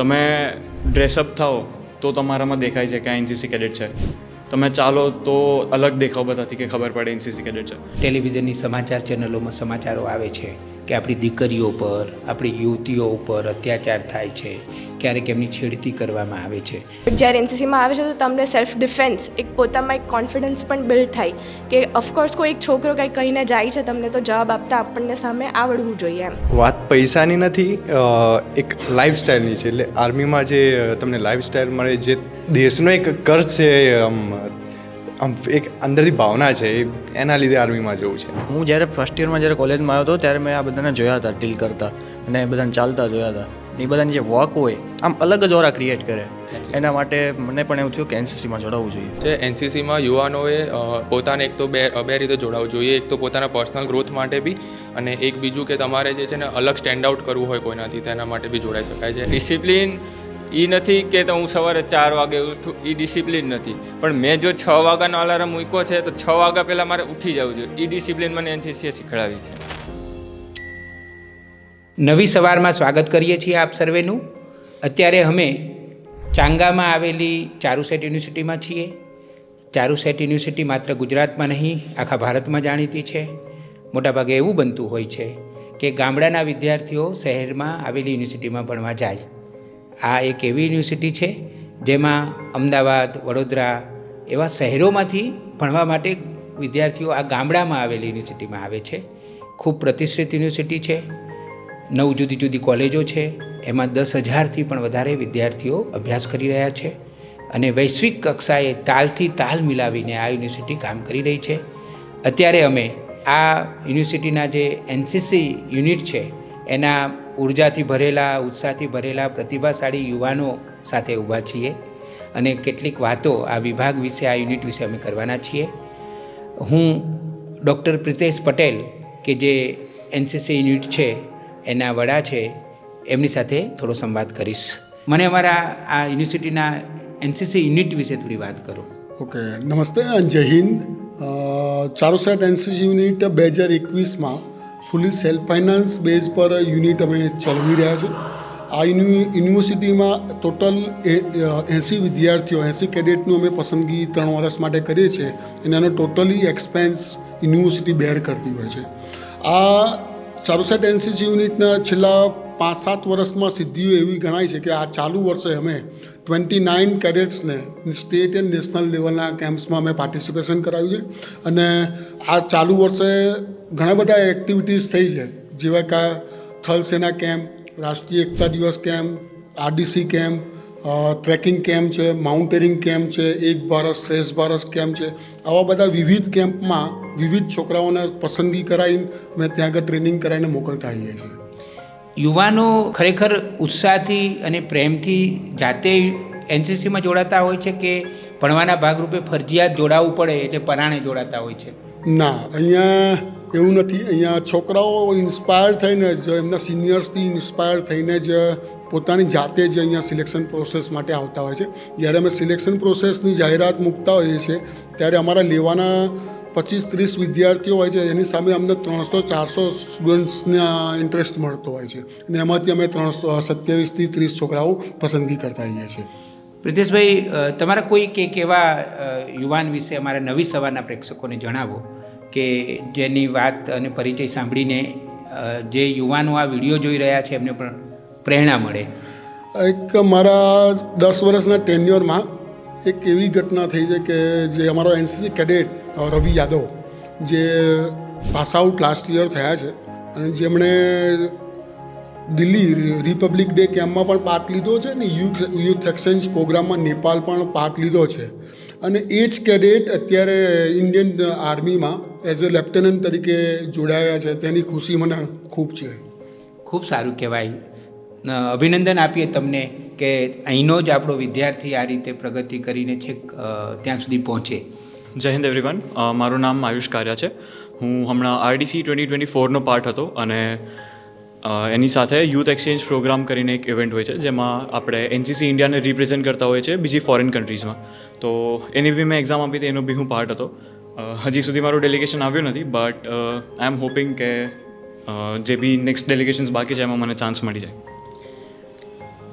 તમે ડ્રેસઅપ થાઓ તો તમારામાં દેખાય છે કે આ એનસીસી કેડેટ છે. તમે ચાલો તો અલગ દેખાવ બધાથી કે ખબર પડે એનસીસી કેડેટ છે. ટેલિવિઝનની સમાચાર ચેનલોમાં સમાચારો આવે છે. કે આપણી દીકરીઓ પર આપણી યુવતીઓ ઉપર અત્યાચાર થાય છે ક્યારેક એમની છેડતી કરવામાં આવે છે. જ્યારે એનસીસીમાં આવે છે તો તમને સેલ્ફ ડિફેન્સ એક પોતામાં એક કોન્ફિડન્સ પણ બિલ્ડ થાય કે ઓફકોર્સ કોઈ એક છોકરો કંઈ કહીને જાય છે તમને તો જવાબ આપતા આપણને સામે આવડવું જોઈએ એમ. વાત પૈસાની નથી એક લાઈફસ્ટાઈલની છે. એટલે આર્મીમાં જે તમને લાઈફસ્ટાઈલ મળે જે દેશનો એક કર્જ છે આમ એક અંદરથી ભાવના છે એ એના લીધે આર્મીમાં જવું છે. હું જ્યારે ફર્સ્ટ યરમાં જ્યારે કોલેજમાં આવ્યો હતો ત્યારે મેં આ બધાને જોયા હતા ડીલ કરતા અને એ બધાને ચાલતા જોયા હતા. એ બધાની જે વોક હોય આમ અલગ જ ઓરા ક્રિએટ કરે. એના માટે મને પણ એવું થયું કે એનસીસીમાં જોડાવવું જોઈએ. જે એનસીસીમાં યુવાનોએ પોતાને એક તો બે બે રીતે જોડાવવું જોઈએ. એક તો પોતાના પર્સનલ ગ્રોથ માટે બી અને એક બીજું કે તમારે જે છે ને અલગ સ્ટેન્ડ આઉટ કરવું હોય કોઈનાથી તેના માટે બી જોડાઈ શકાય છે. ડિસિપ્લિન એ નથી કે તો હું સવારે ચાર વાગે ઉઠું એ ડિસિપ્લિન નથી. પણ મેં જો છ વાગ્યાનો અલાર્મ મૂક્યો છે, તો છ વાગ્યા પહેલાં મારે ઉઠી જવું જોઈએ. એ ડિસિપ્લિન મને એનસીસીએ શીખડાવી છે. નવી સવારમાં સ્વાગત કરીએ છીએ આપ સર્વેનું. અત્યારે અમે ચાંગામાં આવેલી ચારુસેટ યુનિવર્સિટીમાં છીએ. ચારુસેટ યુનિવર્સિટી માત્ર ગુજરાતમાં નહીં, આખા ભારતમાં જાણીતી છે. મોટાભાગે એવું બનતું હોય છે કે ગામડાના વિદ્યાર્થીઓ શહેરમાં આવેલી યુનિવર્સિટીમાં ભણવા જાય. આ એક એવી યુનિવર્સિટી છે જેમાં અમદાવાદ, વડોદરા એવા શહેરોમાંથી ભણવા માટે વિદ્યાર્થીઓ આ ગામડામાં આવેલી યુનિવર્સિટીમાં આવે છે. ખૂબ પ્રતિષ્ઠિત યુનિવર્સિટી છે. નવ જુદી જુદી કોલેજો છે. એમાં દસ હજારથી પણ વધારે વિદ્યાર્થીઓ અભ્યાસ કરી રહ્યા છે અને વૈશ્વિક કક્ષાએ તાલથી તાલ મિલાવીને આ યુનિવર્સિટી કામ કરી રહી છે. અત્યારે અમે આ યુનિવર્સિટીના જે એનસીસી યુનિટ છે એના ઉર્જાથી ભરેલા, ઉત્સાહથી ભરેલા પ્રતિભાશાળી યુવાનો સાથે ઊભા છીએ અને કેટલીક વાતો આ વિભાગ વિશે, આ યુનિટ વિશે અમે કરવાના છીએ. હું ડૉક્ટર પ્રિતેશ પટેલ કે જે એનસીસી યુનિટ છે, એના વડા છે, એમની સાથે થોડો સંવાદ કરીશ. મને અમારા આ યુનિવર્સિટીના એનસીસી યુનિટ વિશે થોડી વાત કરો. ઓકે, નમસ્તે, જય હિન્દ. ચારુસેટ એનસીસી યુનિટ બે હજાર એકવીસમાં ફૂલી સેલ્ફ ફાઇનાન્સ બેઝ પર યુનિટ અમે ચલાવી રહ્યા છે. આ યુનિવર્સિટીમાં ટોટલ એંસી વિદ્યાર્થીઓ, એંસી કેડેટનું અમે પસંદગી ત્રણ વર્ષ માટે કરીએ છીએ. અને એનો ટોટલી એક્સપેન્સ યુનિવર્સિટી બેર કરતી હોય છે. આ ચારુસેટ એનસીસી યુનિટના છેલ્લા પાંચ સાત વર્ષમાં સિદ્ધિઓ એવી ગણાય છે કે આ ચાલુ વર્ષે અમે ટ્વેન્ટી નાઇન કેડેટ્સને સ્ટેટ એન્ડ નેશનલ લેવલના કેમ્પ્સમાં અમે પાર્ટિસિપેશન કરાવ્યું છે. અને આ ચાલુ વર્ષે ઘણા બધા એક્ટિવિટીઝ થઈ છે. જેવા કે થલ સેના કેમ્પ રાષ્ટ્રીય એકતા દિવસ camp RDC camp trekking camp છે માઉન્ટેનિંગ કેમ્પ છે, એક ભારત શ્રેષ્ઠ ભારત કેમ્પ છે. આવા બધા વિવિધ કેમ્પમાં વિવિધ છોકરાઓને પસંદગી કરાવીને અમે ત્યાં આગળ ટ્રેનિંગ કરાવીને મોકલતા આવીએ છીએ. યુવાનો ખરેખર ઉત્સાહથી અને પ્રેમથી જાતે એનસીસીમાં જોડાતા હોય છે કે ભણવાના ભાગરૂપે ફરજિયાત જોડાવવું પડે એટલે પરાણે જોડાતા હોય છે? ના, અહીંયા એવું નથી. અહીંયા છોકરાઓ ઇન્સ્પાયર થઈને જ, એમના સિનિયર્સથી ઇન્સ્પાયર થઈને જ પોતાની જાતે જ અહીંયા સિલેક્શન પ્રોસેસ માટે આવતા હોય છે. જ્યારે અમે સિલેક્શન પ્રોસેસની જાહેરાત મૂકતા હોઈએ છીએ, ત્યારે અમારા લેવાના પચીસ ત્રીસ વિદ્યાર્થીઓ હોય છે એની સામે અમને ત્રણસો ચારસો સ્ટુડન્ટ્સના ઇન્ટરેસ્ટ મળતો હોય છે. અને એમાંથી અમે ત્રણસો સત્યાવીસથી ત્રીસ છોકરાઓ પસંદગી કરતા હોઈએ છીએ. પ્રિતેશભાઈ તમારા કોઈ એક એવા યુવાન વિશે અમારા નવી સવારના પ્રેક્ષકોને જણાવો કે જેની વાત અને પરિચય સાંભળીને જે યુવાનો આ વીડિયો જોઈ રહ્યા છે એમને પણ પ્રેરણા મળે. એક મારા દસ વર્ષના ટેન્યોરમાં એક એવી ઘટના થઈ છે કે જે અમારો એનસીસી કેડેટ રવિ યાદવ, જે પાસ આઉટ લાસ્ટ યર થયા છે અને જેમણે દિલ્હી રિપબ્લિક ડે કેમ્પમાં પણ પાર્ટ લીધો છે ને યુથ યુથ એક્સચેન્જ પ્રોગ્રામમાં નેપાલ પણ પાર્ટ લીધો છે. અને એ જ કેડેટ અત્યારે ઇન્ડિયન આર્મીમાં એઝ અ લેફ્ટનન્ટ તરીકે જોડાયા છે. તેની ખુશી મને ખૂબ છે. ખૂબ સારું કહેવાય. અભિનંદન આપીએ તમને કે અહીંનો જ આપણો વિદ્યાર્થી આ રીતે પ્રગતિ કરીને છેક ત્યાં સુધી પહોંચે. જય હિન્દ એવરીવન મારું નામ આયુષ કારિયા છે. હું હમણાં આરડીસી ટ્વેન્ટી ટ્વેન્ટી ફોરનો પાર્ટ હતો અને એની સાથે યુથ એક્સચેન્જ પ્રોગ્રામ કરીને એક ઇવેન્ટ હોય છે, જેમાં આપણે એનસીસી ઇન્ડિયાને રિપ્રેઝેન્ટ કરતા હોય છે બીજી ફોરેન કન્ટ્રીઝમાં તો એની બી મેં એક્ઝામ આપી હતી, એનો બી હું પાર્ટ હતો. હજી સુધી મારું ડેલિગેશન આવ્યું નથી બટ આઈ એમ હોપિંગ કે જે બી નેક્સ્ટ ડેલિગેશન્સ બાકી છે, એમાં મને ચાન્સ મળી જાય.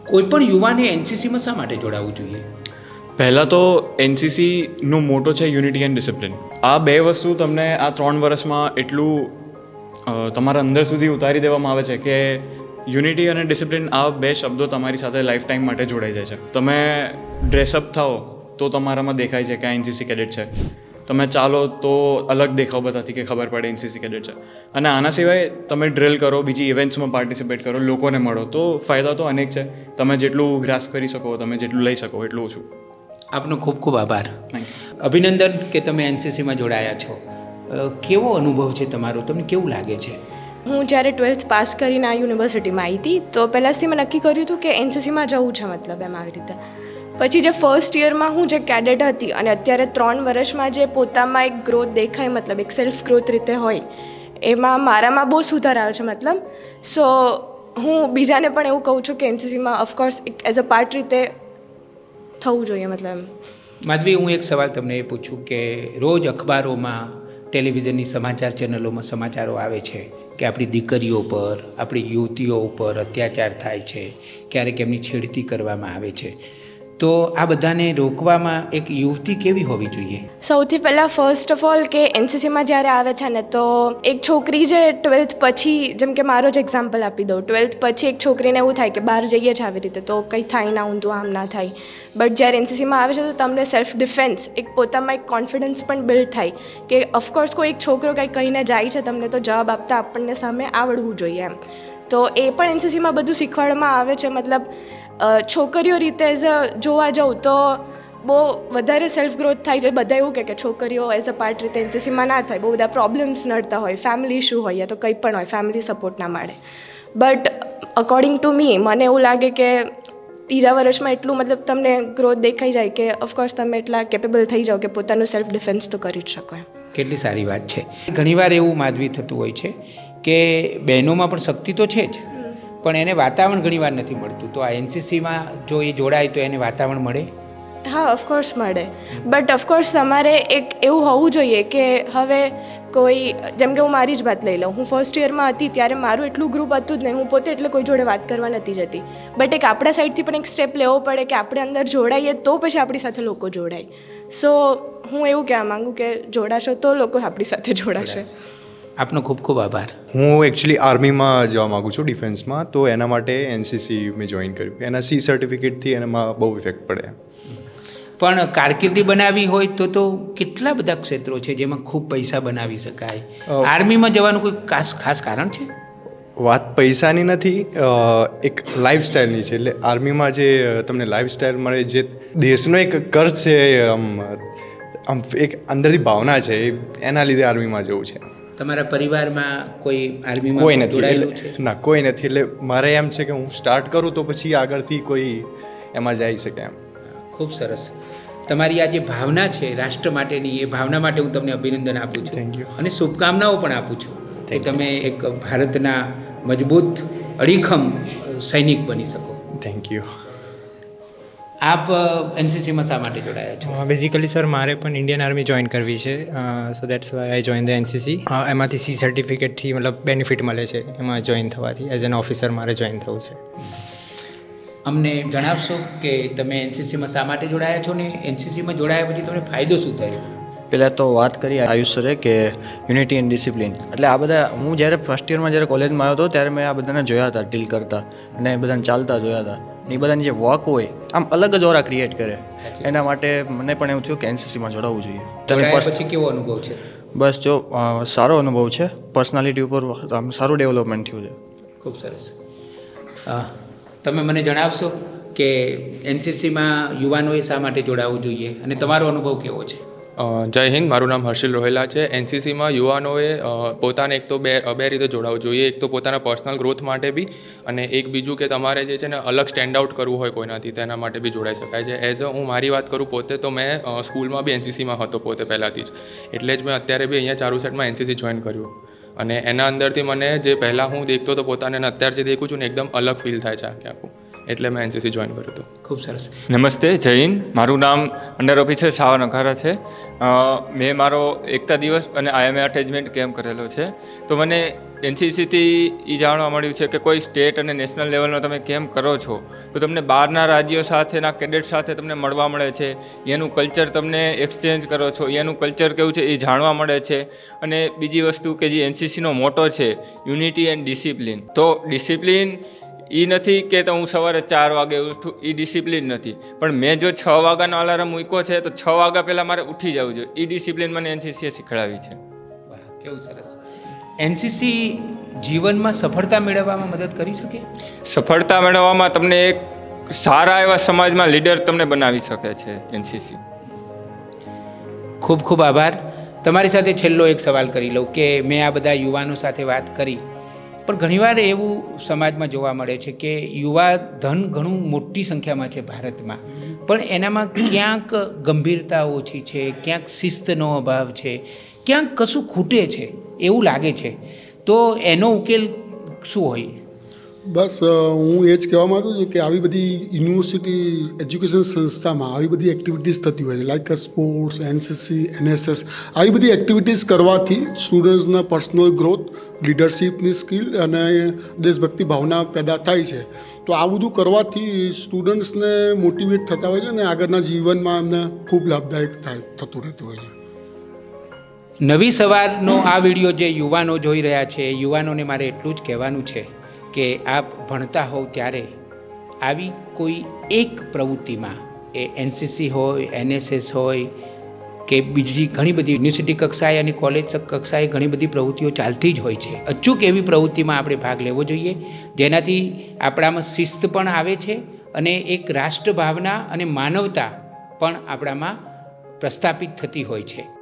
કોઈ પણ યુવાને એનસીસીમાં શા માટે જોડાવવું જોઈએ? પહેલાં તો એનસીસીનો મોટો છે યુનિટી એન્ડ ડિસિપ્લિન આ બે વસ્તુ તમને આ ત્રણ વર્ષમાં એટલું તમારા અંદર સુધી ઉતારી દેવામાં આવે છે કે યુનિટી અને ડિસિપ્લિન આ બે શબ્દો તમારી સાથે લાઈફ ટાઈમ માટે જોડાઈ જાય છે. તમે ડ્રેસઅપ થાઓ તો તમારામાં દેખાય છે કે આ એનસીસી કેડેટ છે. તમે ચાલો તો અલગ દેખાવ બધાથી કે ખબર પડે એનસીસી કેડેટ છે. અને આના સિવાય તમે ડ્રિલ કરો, બીજી ઇવેન્ટ્સમાં પાર્ટિસિપેટ કરો, લોકોને મળો, તો ફાયદા તો અનેક છે. તમે જેટલું ગ્રાસ કરી શકો, તમે જેટલું લઈ શકો, એટલું ઓછું. આપનો ખૂબ ખૂબ આભાર. અભિનંદન કે તમે એનસીસીમાં જોડાયા છો. કેવો અનુભવ છે તમારો? તમને કેવું લાગે છે? હું જ્યારે ટ્વેલ્થ પાસ કરીને આ યુનિવર્સિટીમાં આવી હતી તો પહેલાંથી મેં નક્કી કર્યું હતું કે એનસીસીમાં જવું છે મતલબ એમ આવી રીતે. પછી જે ફર્સ્ટ યરમાં હું જે કેડેટ હતી અને અત્યારે ત્રણ વર્ષમાં જે પોતામાં એક ગ્રોથ દેખાય મતલબ એક સેલ્ફ ગ્રોથ રીતે હોય એમાં મારામાં બહુ સુધાર આવ્યો છે મતલબ. સો હું બીજાને પણ એવું કહું છું કે એનસીસીમાં ઓફકોર્સ એક એઝ અ પાર્ટ રીતે થવું જોઈએ મતલબ? માધવી, હું એક સવાલ તમને એ પૂછું કે રોજ અખબારોમાં, ટેલિવિઝનની સમાચાર ચેનલોમાં સમાચારો આવે છે કે આપણી દીકરીઓ પર, આપણી યુવતીઓ ઉપર અત્યાચાર થાય છે, ક્યારેક એમની છેડતી કરવામાં આવે છે. તો આ બધાને રોકવામાં એક યુવતી કેવી હોવી જોઈએ? સૌથી પહેલાં ફર્સ્ટ ઓફ ઓલ કે એનસીસીમાં જ્યારે આવે છે ને, તો એક છોકરી જે ટ્વેલ્થ પછી, જેમ કે મારો જ એક્ઝામ્પલ આપી દઉં ટ્વેલ્થ પછી એક છોકરીને એવું થાય કે બહાર જઈએ છે આવી રીતે, તો કંઈ થાય ના, ઊંધું આમ ના થાય. બટ જ્યારે એનસીસીમાં આવે છે, તો તમને સેલ્ફ ડિફેન્સ એક પોતામાં એક કોન્ફિડન્સ પણ બિલ્ડ થાય કે ઓફકોર્સ કોઈ એક છોકરો કંઈ કહીને જાય છે, તમને તો જવાબ આપતા આપણને સામે આવડવું જોઈએ એમ. તો એ પણ એનસીસીમાં બધું શીખવાડવામાં આવે છે, મતલબ છોકરીઓ રીતે એઝ અ જોવા જાઉં તો બહુ વધારે સેલ્ફ ગ્રોથ થાય છે. બધા એવું કે છોકરીઓ એઝ અ પાર્ટ રીતે એનસીસીમાં ના થાય. બહુ બધા પ્રોબ્લેમ્સ નડતા હોય ફેમિલી ઇશ્યુ હોય યા તો કંઈ પણ હોય ફેમિલી સપોર્ટ ના મળે. બટ અકોર્ડિંગ ટુ મી મને એવું લાગે કે ત્રીજા વર્ષમાં એટલું મતલબ તમને ગ્રોથ દેખાઈ જાય કે ઓફકોર્સ તમે એટલા કેપેબલ થઈ જાઓ કે પોતાનું સેલ્ફ ડિફેન્સ તો કરી જ શકો એમ. કેટલી સારી વાત છે. ઘણીવાર એવું માધવી થતું હોય છે કે બહેનોમાં પણ શક્તિ તો છે જ. પણ એને વાતાવરણ ઘણીવાર નથી મળતું. તો આ એનસીસીમાં જો એ જોડાય તો એને વાતાવરણ મળે? હા ઓફકોર્સ મળે. બટ ઓફકોર્સ તમારે એક એવું હોવું જોઈએ કે હવે કોઈ જેમ કે હું મારી જ વાત લઈ લઉં. હું ફર્સ્ટ યરમાં હતી ત્યારે મારું એટલું ગ્રુપ હતું જ નહીં. હું પોતે એટલે કોઈ જોડે વાત કરવા નથી જતી. બટ એક આપણા સાઈડથી પણ એક સ્ટેપ લેવો પડે કે આપણે અંદર જોડાઈએ તો પછી આપણી સાથે લોકો જોડાય. સો હું એવું કહેવા માગું કે જોડાશો તો લોકો આપણી સાથે જોડાશે. આપનો ખૂબ ખૂબ આભાર. હું એકચ્યુઅલી આર્મીમાં જવા માગું છું ડિફેન્સમાં તો એના માટે એનસીસી મેં જોઈન કર્યું. એના સી સર્ટિફિકેટથી એનામાં બહુ ઇફેક્ટ પડે. પણ કારકિર્દી બનાવવી હોય તો તો કેટલા બધા ક્ષેત્રો છે જેમાં ખૂબ પૈસા બનાવી શકાય? આર્મીમાં જવાનું કોઈ ખાસ ખાસ કારણ છે? વાત પૈસાની નથી એક લાઈફસ્ટાઈલની છે. એટલે આર્મીમાં જે તમને લાઈફસ્ટાઈલ મળે જે દેશનો એક કર્જ છે આમ આમ એક અંદરથી ભાવના છે એના લીધે આર્મીમાં જવું છે. તમારા પરિવારમાં કોઈ આર્મીમાં કોઈ નથી ના કોઈ નથી એટલે મારે એમ છે કે હું સ્ટાર્ટ કરું તો પછી આગળથી કોઈ એમાં જઈ શકે એમ. ખૂબ સરસ. તમારી આ જે ભાવના છે રાષ્ટ્ર માટેની એ ભાવના માટે હું તમને અભિનંદન આપું છું. થેન્ક યુ અને શુભકામનાઓ પણ આપું છું કે તમે એક ભારતના મજબૂત અડીખમ સૈનિક બની શકો. થેન્ક યુ આપ એનસીસીમાં શા માટે જોડાયા છો? બેઝિકલી સર મારે પણ ઇન્ડિયન આર્મી જોઈન કરવી છે. So that's why I join the NCC એમાંથી સી સર્ટિફિકેટથી મતલબ બેનિફિટ મળે છે એમાં જોઈન થવાથી. એઝ એન ઓફિસર મારે જોઈન થવું છે. અમને જણાવશો કે તમે એનસીસીમાં શા માટે જોડાયા છો ને? એનસીસીમાં જોડાયા પછી તમને ફાયદો શું થયો? પહેલાં તો વાત કરીએ આયુષ સરે કે યુનિટી એન્ડ ડિસિપ્લિન. એટલે આ બધા હું જ્યારે ફર્સ્ટ યરમાં જ્યારે કોલેજમાં આવ્યો હતો ત્યારે મેં આ બધાને જોયા હતા ડીલ કરતા અને એ બધાને ચાલતા જોયા હતા. ને એ બધાની જે વર્ક હોય આમ અલગ જ ઓરા ક્રિએટ કરે. એના માટે મને પણ એવું થયું કે એનસીસીમાં જોડાવવું જોઈએ. તમે પછી કેવો અનુભવ છે? બસ જો સારો અનુભવ છે. પર્સનાલિટી ઉપર આમ સારું ડેવલપમેન્ટ થયું છે. ખૂબ સરસ. તમે મને જણાવશો કે એનસીસીમાં યુવાનોએ શા માટે જોડાવવું જોઈએ? અને તમારો અનુભવ કેવો છે? જય હિન્દ, મારું નામ હર્ષિલ રોહેલા છે. એનસીસીમાં યુવાનોએ પોતાને એક તો બે બે રીતે જોડાવવું જોઈએ. એક તો પોતાના પર્સનલ ગ્રોથ માટે બી અને એક બીજું કે તમારે જે છે ને અલગ સ્ટેન્ડ આઉટ કરવું હોય કોઈનાથી, તેના માટે બી જોડાઈ શકાય છે. એઝ અ, હું મારી વાત કરું પોતે, તો મેં સ્કૂલમાં બી એનસીસીમાં હતો પોતે પહેલાંથી જ. એટલે જ મેં અત્યારે બી અહીંયા ચારુ સેટમાં એનસીસી જોઈન કર્યું. અને એના અંદરથી મને જે પહેલાં હું દેખતો હતો પોતાને અને અત્યારે જે દેખું છું ને, એકદમ અલગ ફીલ થાય છે આખે આખું. એટલે મેં એનસીસી જોઈન કર્યું હતું. ખૂબ સરસ. નમસ્તે જૈન મારું નામ અંડર ઓફિસર સાવન નખારા છે. મેં મારો એકતા દિવસ અને આઈએમએ અટેચમેન્ટ કેમ્પ કરેલો છે. તો મને એનસીસીથી એ જાણવા મળ્યું છે કે કોઈ સ્ટેટ અને નેશનલ લેવલનો તમે કેમ્પ કરો છો? તો તમને બહારના રાજ્યો સાથેના કેડેટ સાથે તમને મળવા મળે છે. એનું કલ્ચર તમને એક્સચેન્જ કરો છો. એનું કલ્ચર કેવું છે એ જાણવા મળે છે. અને બીજી વસ્તુ કે જે એનસીસીનો મોટો છે યુનિટી એન્ડ ડિસિપ્લિન. તો ડિસિપ્લિન એ નથી કે તો હું સવારે ચાર વાગે ઉઠું એ ડિસિપ્લિન નથી. પણ મેં જો છ વાગ્યાનો અલાર્મ મૂક્યો છે તો છ વાગ્યા પહેલાં મારે ઉઠી જવું જોઈએ. એ ડિસિપ્લિન મને એનસીસીએ શીખડાવી છે. કેવું સરસ. એનસીસી જીવનમાં સફળતા મેળવવામાં મદદ કરી શકે? સફળતા મેળવવામાં તમને એક સારા એવા સમાજમાં લીડર તમને બનાવી શકે છે એનસીસી ખૂબ ખૂબ આભાર. તમારી સાથે છેલ્લો એક સવાલ કરી લઉં કે મેં આ બધા યુવાનો સાથે વાત કરી. પણ ઘણીવાર એવું સમાજમાં જોવા મળે છે કે યુવા ધન ઘણું મોટી સંખ્યામાં છે ભારતમાં. પણ એનામાં ક્યાંક ગંભીરતા ઓછી છે, ક્યાંક શિસ્તનો અભાવ છે, ક્યાંક કશું ખૂટે છે એવું લાગે છે. તો એનો ઉકેલ શું હોય? બસ હું એ જ કહેવા માગું છું કે આવી બધી યુનિવર્સિટી એજ્યુકેશન સંસ્થામાં આવી બધી એક્ટિવિટીઝ થતી હોય છે લાઇક સ્પોર્ટ્સ એનસીસી એનએસએસ આવી બધી એક્ટિવિટીઝ કરવાથી સ્ટુડન્ટ્સના પર્સનલ ગ્રોથ લીડરશિપની સ્કિલ અને દેશભક્તિ ભાવના પેદા થાય છે. તો આ બધું કરવાથી સ્ટુડન્ટ્સને મોટિવેટ થતા હોય છે અને આગળના જીવનમાં એમને ખૂબ લાભદાયક થાય, થતું રહેતું હોય છે. નવી સવારનો આ વીડિયો જે યુવાનો જોઈ રહ્યા છે, યુવાનોને મારે એટલું જ કહેવાનું છે કે આપ ભણતા હોવ ત્યારે આવી કોઈ એક પ્રવૃત્તિમાં એ એનસીસી હોય, એનએસએસ હોય કે બીજી ઘણી બધી યુનિવર્સિટી કક્ષાએ અને કોલેજ કક્ષાએ ઘણી બધી પ્રવૃત્તિઓ ચાલતી જ હોય છે. અચૂક એવી પ્રવૃત્તિમાં આપણે ભાગ લેવો જોઈએ. જેનાથી આપણામાં શિસ્ત પણ આવે છે અને એક રાષ્ટ્રભાવના અને માનવતા પણ આપણામાં પ્રસ્થાપિત થતી હોય છે.